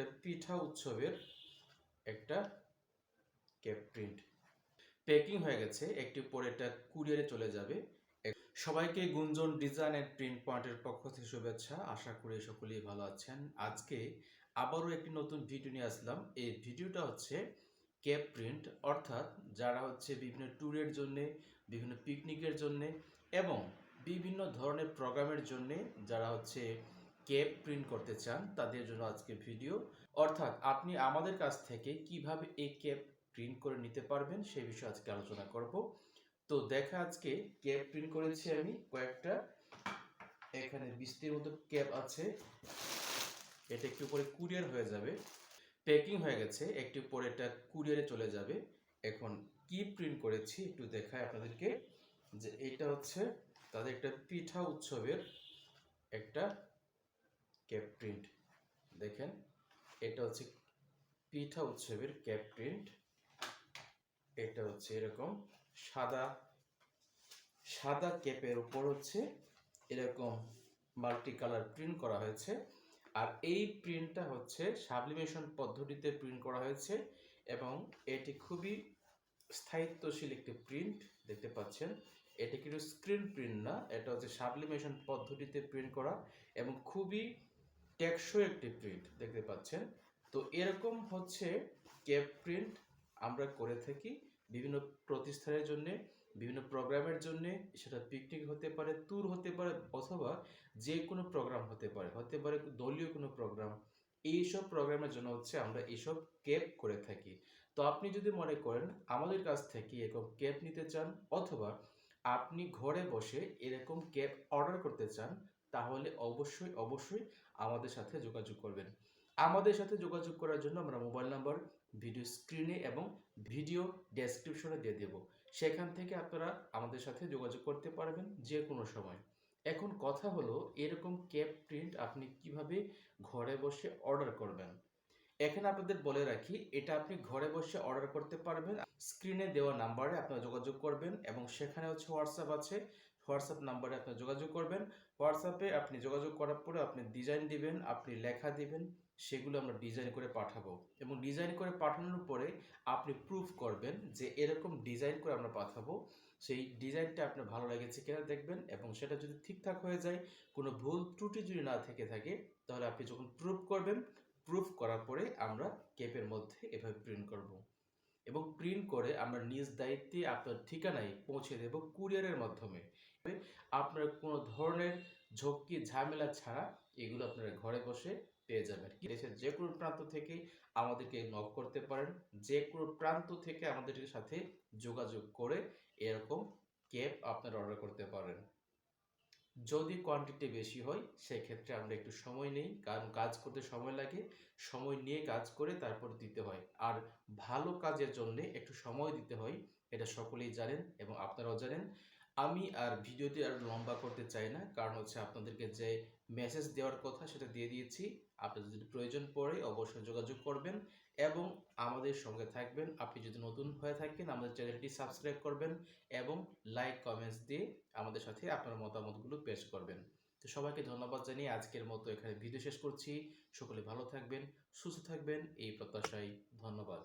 একটা পিঠা উৎসবের একটা ক্যাপ প্রিন্ট। প্যাকিং হয়ে গেছে, একটু পরে এটা কুরিয়ারে চলে যাবে। সবাইকে গুঞ্জন ডিজাইন অ্যান্ড প্রিন্ট পয়েন্টের পক্ষ থেকে শুভেচ্ছা। আশা করি সকলেই ভালো আছেন। আজকে আবারও একটি নতুন ভিডিও নিয়ে আসলাম। এই ভিডিওটা হচ্ছে ক্যাপ প্রিন্ট, অর্থাৎ যারা হচ্ছে বিভিন্ন ট্যুরের জন্যে, বিভিন্ন পিকনিকের জন্যে এবং বিভিন্ন ধরনের প্রোগ্রামের জন্যে, যারা হচ্ছে ক্যাপ প্রিন্ট করতে চান, তাদের জন্য আজকে ভিডিও অর্থাৎ আপনি আমাদের কাছ থেকে কীভাবে এই ক্যাপ প্রিন্ট করে নিতে পারবেন সেই বিষয়ে আজকে আলোচনা করব। তো দেখা আজকে ক্যাপ প্রিন্ট করেছি আমি, কয়েকটা। এখানে বিস্তির মতো ক্যাপ আছে। এটা একটু পরে কুরিয়ার হয়ে যাবে। প্যাকিং হয়ে গেছে, একটু পরে এটা কুরিয়ারে চলে যাবে। এখন কি প্রিন্ট করেছি একটু দেখায় আপনাদেরকে। যে এটা হচ্ছে তাদের একটা পিঠা উৎসবের একটা ক্যাপ প্রিন্ট। দেখেন, এটা হচ্ছে পিঠা উৎসবের ক্যাপ প্রিন্ট। এটা হচ্ছে এরকম সাদা সাদা ক্যাপের উপর হচ্ছে এরকম মাল্টি কালার প্রিন্ট করা হয়েছে। আর এই প্রিন্টটা হচ্ছে সাবলিমেশন পদ্ধতিতে প্রিন্ট করা হয়েছে এবং এটি খুবই স্থায়িত্বশীল একটি প্রিন্ট, দেখতে পাচ্ছেন। এটি কিন্তু স্ক্রিন প্রিন্ট না, এটা হচ্ছে সাবলিমেশন পদ্ধতিতে প্রিন্ট করা এবং খুবই টেকসই একটি প্রিন্ট দেখতে পাচ্ছেন। তো এরকম হচ্ছে ক্যাপ প্রিন্ট আমরা করে থাকি বিভিন্ন প্রতিষ্ঠানের জন্য, বিভিন্ন প্রোগ্রামের জন্য। সেটা পিকনিক হতে পারে, ট্যুর হতে পারে, অথবা যে কোনো প্রোগ্রাম হতে পারে। হতে পারে দলীয় কোনো প্রোগ্রাম। এইসব প্রোগ্রামের জন্য হচ্ছে আমরা এইসব ক্যাপ করে থাকি। তো আপনি যদি মনে করেন আমাদের কাছ থেকে এরকম ক্যাপ নিতে চান, অথবা আপনি ঘরে বসে এরকম ক্যাপ অর্ডার করতে চান তাহলে অবশ্যই অবশ্যই আমাদের সাথে যোগাযোগ করবেন। আমাদের সাথে যোগাযোগ করার জন্য আমরা মোবাইল নাম্বার, ভিডিও স্ক্রিনে এবং ভিডিও ডেসক্রিপশনে দিয়ে দেব। সেখান থেকে আপনারা আমাদের সাথে যোগাযোগ করতে পারবেন যে কোনো সময়। এখন কথা হলো, এরকম ক্যাপ প্রিন্ট আপনি কীভাবে ঘরে বসে অর্ডার করবেন? এখানে আপনাদের বলে রাখি, এটা আপনি ঘরে বসে অর্ডার করতে পারবেন। স্ক্রিনে দেওয়া নাম্বারে আপনারা যোগাযোগ করবেন এবং সেখানে হচ্ছে হোয়াটসঅ্যাপ আছে। হোয়াটসঅ্যাপ নাম্বারে আপনারা যোগাযোগ করবেন। হোয়াটসঅ্যাপে আপনি যোগাযোগ করার পরে আপনি ডিজাইন দিবেন, আপনি লেখা দিবেন, সেগুলো আমরা ডিজাইন করে পাঠাবো। এবং ডিজাইন করে পাঠানোর পরে আপনি প্রুফ করবেন যে এরকম ডিজাইন করে আমরা পাঠাবো। সেই ডিজাইনটা আপনার ভালো লেগেছে কিনা দেখবেন এবং সেটা যদি ঠিকঠাক হয়ে যায়, কোনো ভুল ত্রুটি যদি না থেকে থাকে, তাহলে আপনি যখন প্রুফ করবেন প্রুফ করার পরে আমরা কেপের মধ্যে এভাবে প্রিন্ট করব। এবং প্রিন্ট করে আমরা নিজ দায়িত্বে আপনার ঠিকানায় পৌঁছে দেব কুরিয়ারের মাধ্যমে। আপনার কোনো ধরনের ঝক্কি, ঝামেলা ছাড়া এগুলো আপনারা ঘরে বসে পেয়ে যাবেন। দেশের যে কোনো প্রান্ত থেকে আমাদেরকে নক করতে পারেন। যে কোনো প্রান্ত থেকে আমাদের সাথে যোগাযোগ করে এরকম ক্যাব আপনারা অর্ডার করতে পারেন। যদি কোয়ান্টিটি বেশি হয়, সেক্ষেত্রে আমরা একটু সময় নেই, কারণ কাজ করতে সময় লাগে, সময় নিয়ে কাজ করে তারপর দিতে হয়। আর ভালো কাজের জন্য একটু সময় দিতে হয়, এটা সকলেই জানেন এবং আপনারাও জানেন। আমি আর ভিডিওটি আর লম্বা করতে চাই না, কারণ হচ্ছে আপনাদেরকে যে মেসেজ দেওয়ার কথা সেটা দিয়ে দিয়েছি। আপনাদের যদি প্রয়োজন পড়ে অবশ্যই যোগাযোগ করবেন এবং আমাদের সঙ্গে থাকবেন। আপনি যদি নতুন হয়ে থাকেন, আমাদের চ্যানেলটি সাবস্ক্রাইব করবেন এবং লাইক কমেন্টস দিয়ে আমাদের সাথে আপনার মতামতগুলো পেশ করবেন। তো সবাইকে ধন্যবাদ জানিয়ে আজকের মতো এখানে ভিডিও শেষ করছি। সকলে ভালো থাকবেন, সুস্থ থাকবেন, এই প্রত্যাশায় ধন্যবাদ।